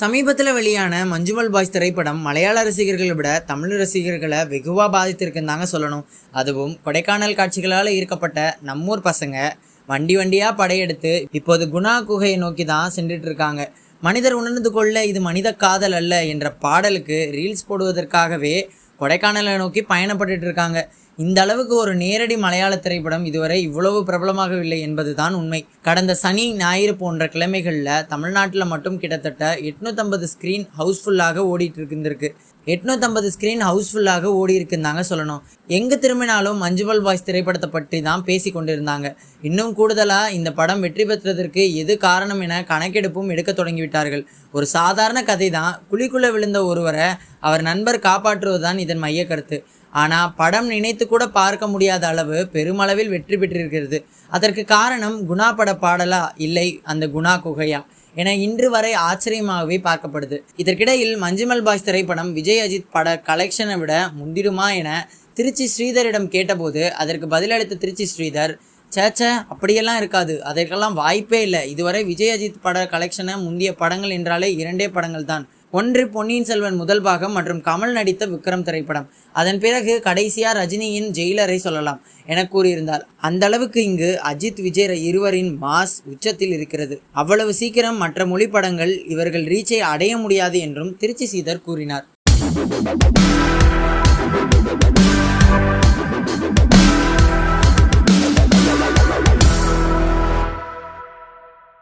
சமீபத்தில் வெளியான மஞ்சுமல் பாய்ஸ் திரைப்படம் மலையாள ரசிகர்களை விட தமிழ் ரசிகர்களை வெகுவாக பாதித்திருக்குன்னு தாங்க சொல்லணும். அதுவும் கொடைக்கானல் காட்சிகளால் ஈர்க்கப்பட்ட நம்மூர் பசங்க வண்டி வண்டியாக படையெடுத்து இப்போது குணா குகையை நோக்கி தான் சென்றுட்டு இருக்காங்க மனிதர் உணர்ந்து கொள்ள இது மனித காதல் அல்ல என்ற பாடலுக்கு ரீல்ஸ் போடுவதற்காகவே கொடைக்கானலை நோக்கி பயணப்பட்டுட்டு இருக்காங்க. இந்த அளவுக்கு ஒரு நேரடி மலையாள திரைப்படம் இதுவரை இவ்வளவு பிரபலமாகவில்லை என்பதுதான் உண்மை. கடந்த சனி ஞாயிறு போன்ற கிழமைகளில் தமிழ்நாட்டில் மட்டும் கிட்டத்தட்ட எட்நூற்றம்பது ஸ்க்ரீன் ஹவுஸ்ஃபுல்லாக ஓடிட்டு இருந்திருக்கு எட்நூத்தம்பது ஸ்க்ரீன் ஹவுஸ்ஃபுல்லாக ஓடி இருக்குந்தாங்க சொல்லணும். எங்கே திரும்பினாலும் மஞ்சுவல் பாய்ஸ் திரைப்படத்தை பற்றி தான் பேசி கொண்டிருந்தாங்க. இன்னும் கூடுதலாக இந்த படம் வெற்றி பெற்றதற்கு எது காரணம் என கணக்கெடுப்பும் எடுக்க தொடங்கிவிட்டார்கள். ஒரு சாதாரண கதை தான் குழிக்குள்ளே விழுந்த ஒருவரை அவர் நண்பர் காப்பாற்றுவதுதான் இதன் மைய கருத்து ஆனால் படம் நினைத்து கூட பார்க்க முடியாத அளவு பெருமளவில் வெற்றி பெற்றிருக்கிறது. அதற்கு காரணம் குணா பட பாடலா இல்லை அந்த குணா குகையா? என இன்று வரை ஆச்சரியமாகவே பார்க்கப்படுது. இதற்கிடையில் மஞ்சுமல் பாய்ஸ் திரைப்படம் விஜய் அஜித் பட கலெக்ஷனை விட முந்திடுமா என திருச்சி ஸ்ரீதரிடம் கேட்டபோது அதற்கு பதிலளித்த திருச்சி ஸ்ரீதர் சேச்சே அப்படியெல்லாம் இருக்காது. அதற்கெல்லாம் வாய்ப்பே இல்லை. இதுவரை விஜய் அஜித் பட கலெக்ஷனை முந்திய படங்கள் என்றாலே இரண்டே படங்கள் தான் ஒன்று பொன்னியின் செல்வன் முதல் பாகம் மற்றும் கமல் நடித்த விக்ரம் திரைப்படம். அதன் பிறகு கடைசியாக ரஜினியின் ஜெயிலரை சொல்லலாம் என கூறியிருந்தார். அந்த அளவுக்கு இங்கு அஜித் விஜய் இருவரின் மாஸ் உச்சத்தில் இருக்கிறது. அவ்வளவு சீக்கிரம் மற்ற மொழி படங்கள் இவர்கள் ரீச்சை அடைய முடியாது என்றும் திருச்சி சீதர் கூறினார்.